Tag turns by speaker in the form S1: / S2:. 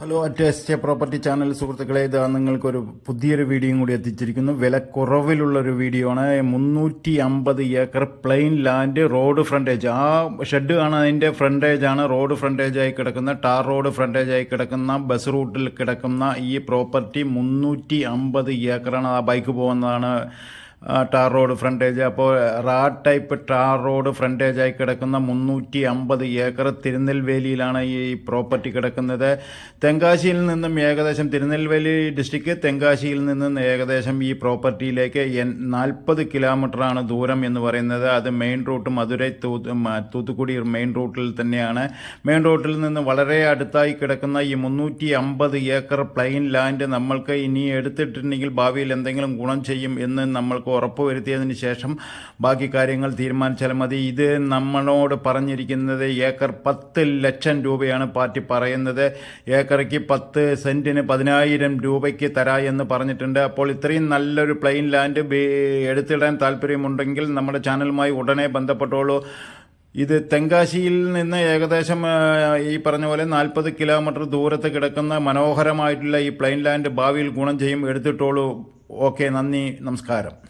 S1: Hello at S A property channel സുഹൃത്തുക്കളെ ഇത് നിങ്ങൾക്കൊരു പുതിയൊരു വീഡിയോയും കൂടി എത്തിച്ചിരിക്കുന്നു. വില കുറവിലുള്ള ഒരു വീഡിയോ ആണ്. മുന്നൂറ്റി അമ്പത് acre plain land road frontage ആ ഷെഡ് ആണ് അതിന്റെ ഫ്രണ്ടേജ് ആണ്. റോഡ് ഫ്രണ്ടേജായി കിടക്കുന്ന ടാർ റോഡ് ഫ്രണ്ടേജായി കിടക്കുന്ന ബസ് റൂട്ടിൽ കിടക്കുന്ന ഈ പ്രോപ്പർട്ടി മുന്നൂറ്റി അമ്പത് ഏക്കറാണ്. ആ ബൈക്ക് പോകുന്നതാണ് ടാർ റോഡ് ഫ്രണ്ടേജ്. അപ്പോൾ റാഡ് ടൈപ്പ് ടാർ റോഡ് ഫ്രണ്ടേജായി കിടക്കുന്ന മുന്നൂറ്റി അമ്പത് ഏക്കർ തിരുനെൽവേലിയിലാണ് ഈ പ്രോപ്പർട്ടി കിടക്കുന്നത്. തെങ്കാശിയിൽ നിന്നും ഏകദേശം തിരുനെൽവേലി ഡിസ്ട്രിക്ട് തെങ്കാശിയിൽ നിന്നും ഏകദേശം ഈ പ്രോപ്പർട്ടിയിലേക്ക് എൻ നാൽപ്പത് കിലോമീറ്ററാണ് ദൂരം എന്ന് പറയുന്നത്. അത് മെയിൻ റൂട്ട് മധുരൈ തൂത്ത് തൂത്തുക്കുടി മെയിൻ റൂട്ടിൽ തന്നെയാണ്. മെയിൻ റൂട്ടിൽ നിന്ന് വളരെ അടുത്തായി കിടക്കുന്ന ഈ മുന്നൂറ്റി അമ്പത് ഏക്കർ പ്ലെയിൻ ലാൻഡ് നമ്മൾക്ക് ഇനി എടുത്തിട്ടുണ്ടെങ്കിൽ ഭാവിയിൽ എന്തെങ്കിലും ഗുണം ചെയ്യും എന്ന് നമ്മൾക്ക് ഉറപ്പുവരുത്തിയതിന് ശേഷം ബാക്കി കാര്യങ്ങൾ തീരുമാനിച്ചാൽ മതി. ഇത് നമ്മളോട് പറഞ്ഞിരിക്കുന്നത് ഏക്കർ പത്ത് ലക്ഷം രൂപയാണ് പാർട്ടി പറയുന്നത്. ഏക്കറയ്ക്ക് പത്ത് സെന്റിന് പതിനായിരം രൂപയ്ക്ക് തരാ എന്ന് പറഞ്ഞിട്ടുണ്ട്. അപ്പോൾ ഇത്രയും നല്ലൊരു പ്ലെയിൻ ലാൻഡ് എടുത്തിടാൻ താല്പര്യമുണ്ടെങ്കിൽ നമ്മുടെ ചാനലുമായി ഉടനെ ബന്ധപ്പെട്ടോളൂ. ഇത് തെങ്കാശിയിൽ നിന്ന് ഏകദേശം ഈ പറഞ്ഞ പോലെ നാൽപ്പത് കിലോമീറ്റർ ദൂരത്ത് കിടക്കുന്ന മനോഹരമായിട്ടുള്ള ഈ പ്ലെയിൻ ലാൻഡ് ഭാവിയിൽ ഗുണം ചെയ്യും. എടുത്തിട്ടോളൂ. ഓക്കെ നന്ദി നമസ്കാരം.